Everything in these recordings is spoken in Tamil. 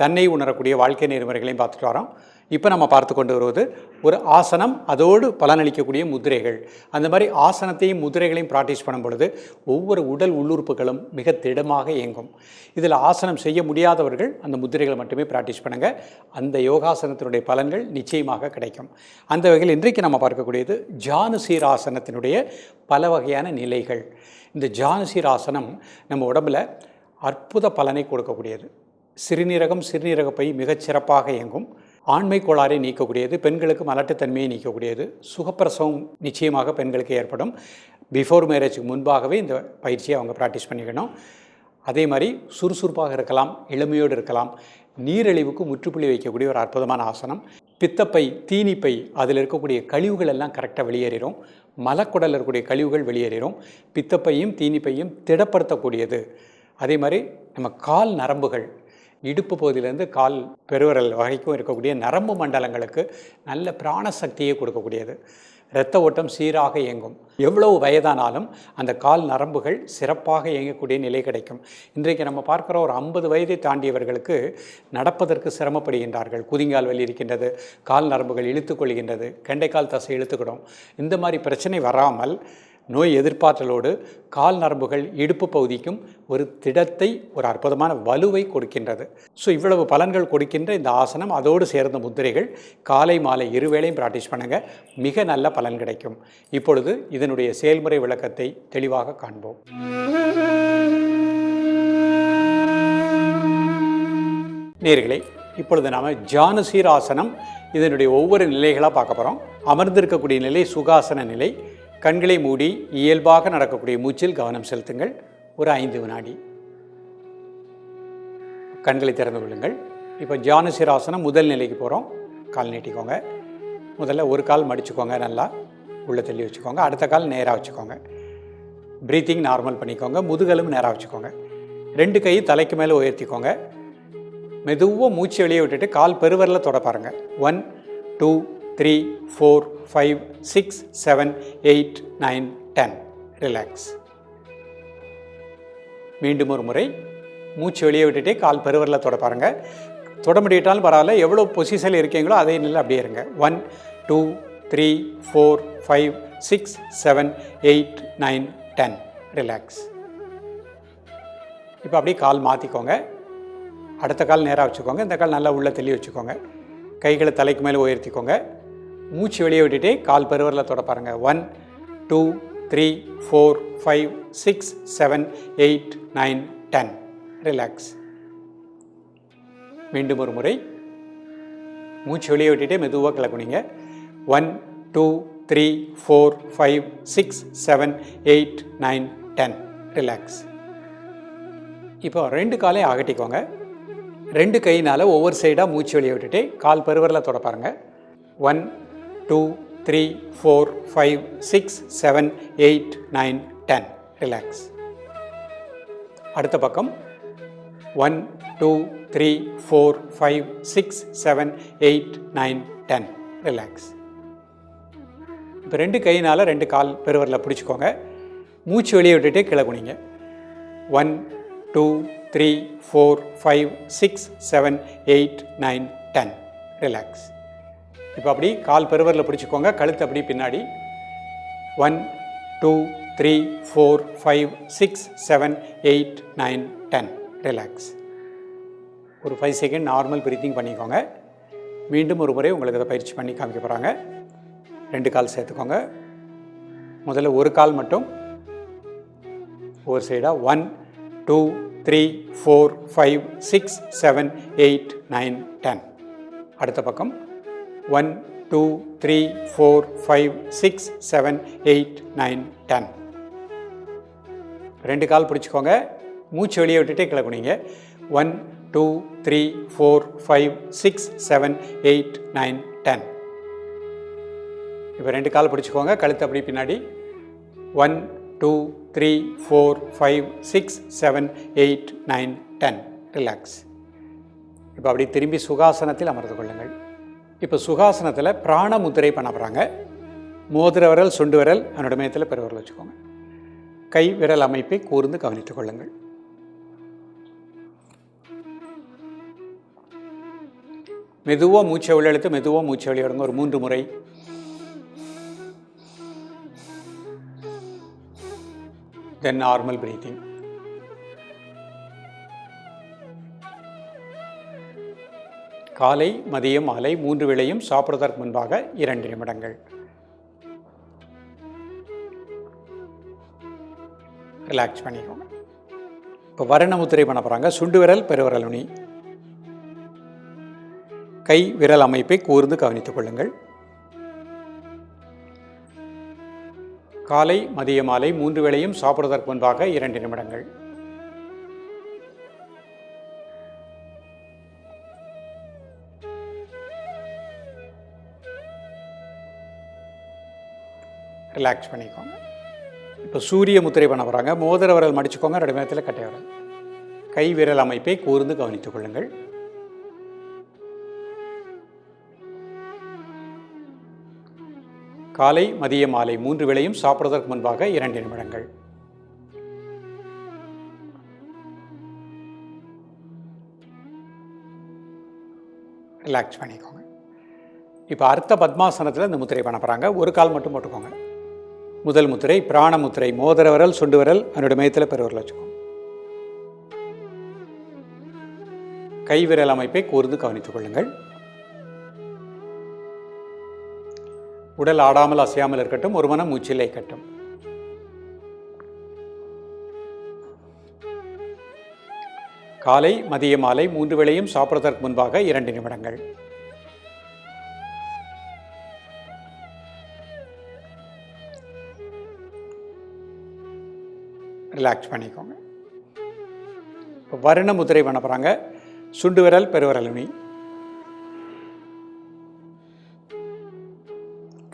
தன்னை உணரக்கூடிய வாழ்க்கை நெறிமுறைகளையும் பார்த்துட்டு வரோம். இப்போ நம்ம பார்த்து கொண்டு வருவது ஒரு ஆசனம் அதோடு பலனளிக்கக்கூடிய முதிரைகள். அந்த மாதிரி ஆசனத்தையும் முதிரைகளையும் ப்ராக்டிஸ் பண்ணும் பொழுது ஒவ்வொரு உடல் உள்ளுறுப்புகளும் மிக திடமாக இயங்கும். இதில் ஆசனம் செய்ய முடியாதவர்கள் அந்த முதிரைகளை மட்டுமே ப்ராக்டிஸ் பண்ணுங்கள் அந்த யோகாசனத்தினுடைய பலன்கள் நிச்சயமாக கிடைக்கும். அந்த வகையில் இன்றைக்கு நம்ம பார்க்கக்கூடியது ஜானுசீராசனத்தினுடைய பல வகையான நிலைகள். இந்த ஜானுசீராசனம் நம்ம உடம்பில் அற்புத பலனை கொடுக்கக்கூடியது. சிறுநீரகம் சிறுநீரக பை மிகச் சிறப்பாக இயங்கும். ஆண்மை கோளாறை நீக்கக்கூடியது பெண்களுக்கு மலட்டுத்தன்மையை நீக்கக்கூடியது. சுகப்பிரசவம் நிச்சயமாக பெண்களுக்கு ஏற்படும். பிஃபோர் மேரேஜுக்கு முன்பாகவே இந்த பயிற்சியை அவங்க ப்ராக்டிஸ் பண்ணிக்கணும். அதே மாதிரி சுறுசுறுப்பாக இருக்கலாம் இளமையோடு இருக்கலாம். நீரழிவுக்கு முற்றுப்புள்ளி வைக்கக்கூடிய ஒரு அற்புதமான ஆசனம். பித்தப்பை தீனிப்பை அதில் இருக்கக்கூடிய கழிவுகள் எல்லாம் கரெக்டாக வெளியேறிடும் மலக்குடலில் இருக்கக்கூடிய கழிவுகள் வெளியேறிடும் பித்தப்பையும் தீனிப்பையும் திடப்படுத்தக்கூடியது. அதே மாதிரி நம்ம கால் நரம்புகள் இடுப்பு பகுதியிலேருந்து கால் பெருவிரல் வகைக்கும் இருக்கக்கூடிய நரம்பு மண்டலங்களுக்கு நல்ல பிராண சக்தியை கொடுக்கக்கூடியது. இரத்த ஓட்டம் சீராக இயங்கும். எவ்வளவு வயதானாலும் அந்த கால் நரம்புகள் சிறப்பாக இயங்கக்கூடிய நிலை கிடைக்கும். இன்றைக்கு நம்ம பார்க்குற ஒரு ஐம்பது வயதை தாண்டியவர்களுக்கு நடப்பதற்கு சிரமப்படுகின்றார்கள். குதிங்கால் வலி இருக்கின்றது கால் நரம்புகள் இழுத்துக்கொள்கின்றது கெண்டைக்கால் தசை இழுத்துக்கிடும். இந்த மாதிரி பிரச்சனை வராமல் நோய் எதிர்ப்பாற்றலோடு கால் நரம்புகள் இடுப்பு பகுதிக்கும் ஒரு திடத்தை ஒரு அற்புதமான வலுவை கொடுக்கின்றது. ஸோ இவ்வளவு பலன்கள் கொடுக்கின்ற இந்த ஆசனம் அதோடு சேர்ந்த முத்திரைகள் காலை மாலை இருவேளையும் ப்ராக்டிஸ் பண்ணுங்கள் மிக நல்ல பலன் கிடைக்கும். இப்பொழுது இதனுடைய செயல்முறை விளக்கத்தை தெளிவாக காண்போம். நேர்களே இப்பொழுது நாம் ஜானுசீர் ஆசனம் இதனுடைய ஒவ்வொரு நிலைகளாக பார்க்க போகிறோம் அமர்ந்திருக்கக்கூடிய நிலை சுகாசன நிலை கண்களை மூடி இயல்பாக நடக்கக்கூடிய மூச்சில் கவனம் செலுத்துங்கள். ஒரு ஐந்து வினாடி. கண்களை திறந்து கொள்ளுங்கள். இப்போ ஜானுசிராசனம் முதல் நிலைக்கு போகிறோம் கால் நீட்டிக்கோங்க. முதல்ல ஒரு கால் மடிச்சுக்கோங்க நல்லா. உள்ள தள்ளி வச்சுக்கோங்க. அடுத்த கால் நேராக வச்சுக்கோங்க. ப்ரீத்திங் நார்மல் பண்ணிக்கோங்க. முதுகலும் நேராக வச்சுக்கோங்க. ரெண்டு கையும் தலைக்கு மேலே உயர்த்திக்கோங்க. மெதுவாக மூச்சு வெளியே விட்டுட்டு கால் பெருவரில் தொட பாருங்கள் one two three four five six seven eight nine ten relax மீண்டும் ஒரு முறை மூச்சு வெளியே விட்டுட்டே கால் பெருவரில் தொட பாருங்கள் தொட முடியிட்டாலும் பரவாயில்ல. எவ்வளோ பொசிஷனில் இருக்கீங்களோ அதே நிலை அப்படியே இருங்க. One two three four five six seven eight nine ten relax இப்போ அப்படியே கால் மாற்றிக்கோங்க அடுத்த கால் நேராக வச்சுக்கோங்க. இந்த கால் நல்லா உள்ளே தெளி வச்சுக்கோங்க. கைகளை தலைக்கு மேலே உயர்த்திக்கோங்க. மூச்சு வெளியே விட்டுட்டே கால் பருவரில் தொட பாருங்கள் one two three four five six seven eight nine ten relax மீண்டும் ஒரு முறை. மூச்சு வெளியே விட்டுட்டே மெதுவாக கிளக்குனீங்க one two three four five six seven eight nine ten relax இப்போ ரெண்டு காலையும் அகட்டிக்கோங்க ரெண்டு கையினால் ஒவ்வொரு சைடாக மூச்சு வெளியே விட்டுட்டு கால் பருவரில் தொட பாருங்கள் one two three four five six seven eight nine ten. Relax அடுத்த பக்கம். One two three four five six seven eight nine ten. Relax இப்போ ரெண்டு கையினால் ரெண்டு கால் பெருவரில் பிடிச்சிக்கோங்க. மூச்சு வெளியே விட்டுட்டு கீழே குனிங்க. One two three four five six seven eight nine ten. Relax இப்போ அப்படி கால் பெருவரில் பிடிச்சிக்கோங்க. கழுத்து அப்படி பின்னாடி. One two three four five six seven eight nine ten relax ஒரு ஃபைவ் செகண்ட் நார்மல் ப்ரீத்திங் பண்ணிக்கோங்க. மீண்டும் ஒரு முறை உங்களுக்கு அதை பயிற்சி பண்ணி காமிக்க போகிறாங்க ரெண்டு கால் சேர்த்துக்கோங்க. முதல்ல ஒரு கால் மட்டும். ஒரு சைடாக one two three four five six seven eight nine ten அடுத்த பக்கம். One two three four five six seven eight nine ten. ரெண்டு கால் பிடிச்சிக்கோங்க. மூச்சு வெளியே விட்டுட்டே கிளக்குனீங்க one two three four five six seven eight nine ten. இப்போ ரெண்டு கால் பிடிச்சிக்கோங்க. கழுத்து அப்படி பின்னாடி. One two three four five six seven eight nine ten. Relax. இப்போ அப்படி திரும்பி சுகாசனத்தில் அமர்ந்து கொள்ளுங்கள். இப்போ சுகாசனத்தில் பிராண முத்திரை பண்ண போகிறாங்க மோதிர விரல் சுண்டு விரல் என்னோட மேயத்தில் பெருவரில் வச்சுக்கோங்க. கை விரல் அமைப்பை கூர்ந்து கவனித்துக் கொள்ளுங்கள். மெதுவாக மூச்சை உள்ளெழுத்து மெதுவாக மூச்சை வெளியிடுங்க. ஒரு மூன்று முறை. தென் நார்மல் பிரீத்திங் காலை மதியம் மாலை மூன்று வேளையும் சாப்பிடுவதற்கு முன்பாக இரண்டு நிமிடங்கள். ரிலாக்ஸ் பண்ணிக்கோங்க. இப்போ வர்ண முத்திரை பண்ண போகிறாங்க சுண்டு விரல் பெருவிரல் நுனி. கை விரல் அமைப்பை கூர்ந்து கவனித்துக் கொள்ளுங்கள். காலை மதிய மாலை மூன்று வேளையும் சாப்பிடுவதற்கு முன்பாக இரண்டு நிமிடங்கள். ரிலாக்ஸ் பண்ணிக்கோங்க. இப்போ சூரிய முத்திரை பண்ண போகிறாங்க மோதிர விரல் மடிச்சுக்கோங்க. ரெண்டு நேரத்தில் கட்டை விரல் கை விரல் அமைப்பை கூர்ந்து கவனித்துக் கொள்ளுங்கள். காலை மதிய மாலை மூன்று வேளையும் சாப்பிடுவதற்கு முன்பாக இரண்டு நிமிடங்கள். ரிலாக்ஸ் பண்ணிக்கோங்க. இப்போ அர்த்த பத்மாசனத்தில் இந்த முத்திரை பண்ண போகிறாங்க ஒரு கால் மட்டும் போட்டுக்கோங்க. முதல் முத்திரை பிராணமுத்திரை மோதரவரல் மோதிர விரல் சுண்டு விரல் அதனுடைய மையத்தில் பெருவிரல் கைவிரல் அமைப்பை கூர்ந்து கவனித்துக் கொள்ளுங்கள். உடல் ஆடாமல் அசையாமல் இருக்கட்டும் ஒரு மனம் மூச்சில் கட்டும் காலை மதிய மாலை மூன்று வேளையும் சாப்பிடுவதற்கு முன்பாக இரண்டு நிமிடங்கள். ரிலாக்ஸ் பண்ணிக்கோங்க. இப்போ வருண முதிரை பண்ண போகிறாங்க சுண்டு விரல் பெருவிரல் நுனி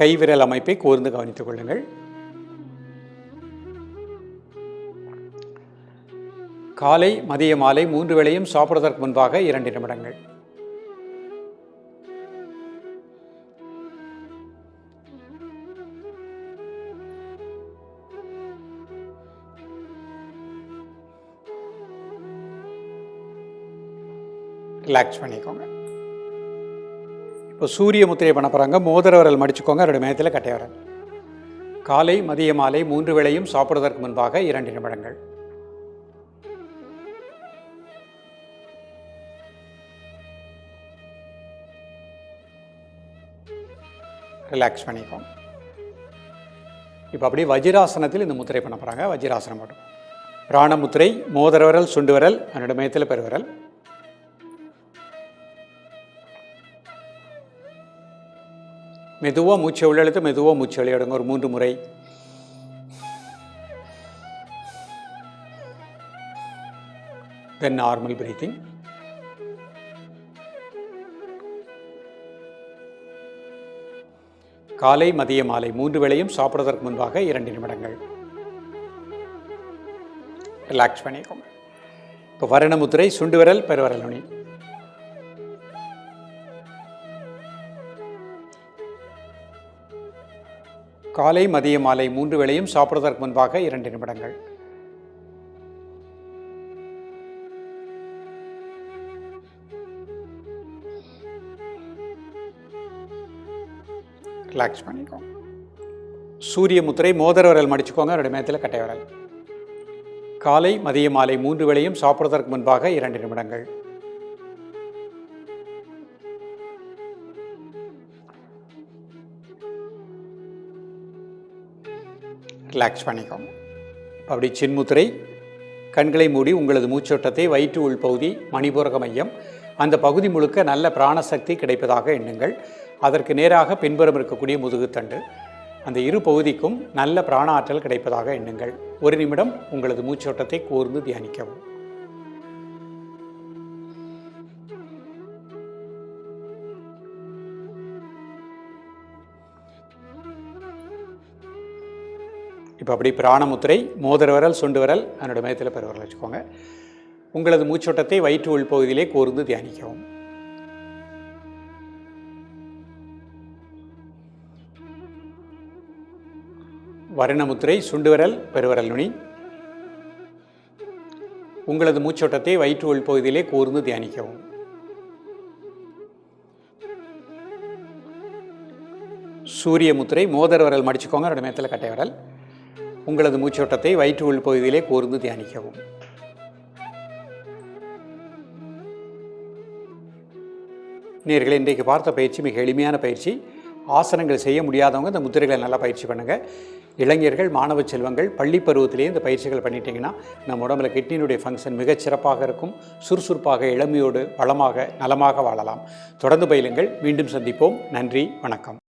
கைவிரல் அமைப்பை கூர்ந்து கவனித்துக் கொள்ளுங்கள். காலை மதிய மாலை மூன்று வேளையும் சாப்பிடுவதற்கு முன்பாக இரண்டு நிமிடங்கள். ரிலாக்ஸ் பண்ணிக்கோங்க. இப்போ சூரிய முத்திரை பண்ண போகிறாங்க மோதிர விரல் மடிச்சுக்கோங்க ரெண்டு மேயத்தில் கட்டை விரல் காலை மதிய மாலை மூன்று வேளையும் சாப்பிடுவதற்கு முன்பாக இரண்டு நிமிடங்கள். ரிலாக்ஸ் பண்ணிக்கோங்க இப்போ அப்படியே வஜிராசனத்தில் இந்த முத்திரை பண்ண போகிறாங்க வஜிராசனம் மட்டும். பிராண முத்திரை மோதிர விரல் சுண்டு விரல் அதனோட மெதுவாக மூச்சை உள்ளெழுத்து மெதுவாக மூச்சு வெளியிடுங்க. ஒரு மூன்று முறை. தென் நார்மல் பிரீத்திங் காலை மதிய மாலை மூன்று வேளையும் சாப்பிடுவதற்கு முன்பாக இரண்டு நிமிடங்கள். ரிலாக்ஸ் பண்ணிக்கோங்க. இப்போ வரணமுத்திரை சுண்டு விரல் பெருவரல் நுனி. காலை மதிய மாலை மூன்று வேளையும் சாப்பிடுவதற்கு முன்பாக இரண்டு நிமிடங்கள். ரிலாக்ஸ் பண்ணிக்கோங்க சூரிய முத்திரை மோதிர விரல் மடிச்சுக்கோங்க ரெண்டு மேத்தில் கட்டை விரல். காலை மதிய மாலை மூன்று வேளையும் சாப்பிடுவதற்கு முன்பாக இரண்டு நிமிடங்கள். ரிலாக்ஸ் பண்ணிக்கோங்க அப்படி சின்முத்திரை கண்களை மூடி உங்களது மூச்சோட்டத்தை வயிற்று உள்பகுதி மணிபுரக மையம் அந்த பகுதி முழுக்க நல்ல பிராணசக்தி கிடைப்பதாக எண்ணுங்கள். அதற்கு நேராக பின்புறம் இருக்கக்கூடிய முதுகுத்தண்டு அந்த இரு பகுதிக்கும் நல்ல பிராண ஆற்றல் கிடைப்பதாக எண்ணுங்கள். ஒரு நிமிடம் உங்களது மூச்சோட்டத்தை கூர்ந்து தியானிக்கவும். இப்போ அப்படி பிராணமுத்திரை மோதிர விரல் சுண்டு விரல் அதனோட மையத்தில் பெருவரல் வச்சுக்கோங்க. உங்களது மூச்சோட்டத்தை வயிற்று உள்பகுதியிலே கூர்ந்து தியானிக்கவும். வருணமுத்திரை சுண்டு விரல் பெருவரல் நுனி. உங்களது மூச்சோட்டத்தை வயிற்று உள்பகுதியிலே கூர்ந்து தியானிக்கவும். சூரிய முத்திரை மோதிர விரல் மடிச்சுக்கோங்க. ரெண்டு மேத்தில் கட்டை விரல் உங்களது மூச்சோட்டத்தை வயிற்று உள்பகுதியிலே கூர்ந்து தியானிக்கவும். நேர்களை இன்றைக்கு பார்த்த பயிற்சி மிக எளிமையான பயிற்சி. ஆசனங்கள் செய்ய முடியாதவங்க இந்த முத்திரைகளை நல்லா பயிற்சி பண்ணுங்கள் இளைஞர்கள் மாணவ செல்வங்கள் பள்ளி பருவத்திலேயே இந்த பயிற்சிகள் பண்ணிட்டீங்கன்னா நம்ம உடம்புல கிட்னியினுடைய ஃபங்க்ஷன் மிகச் சிறப்பாக இருக்கும். சுறுசுறுப்பாக இளமையோடு வளமாக நலமாக வாழலாம். தொடர்ந்து பயிலுங்கள். மீண்டும் சந்திப்போம். நன்றி வணக்கம்.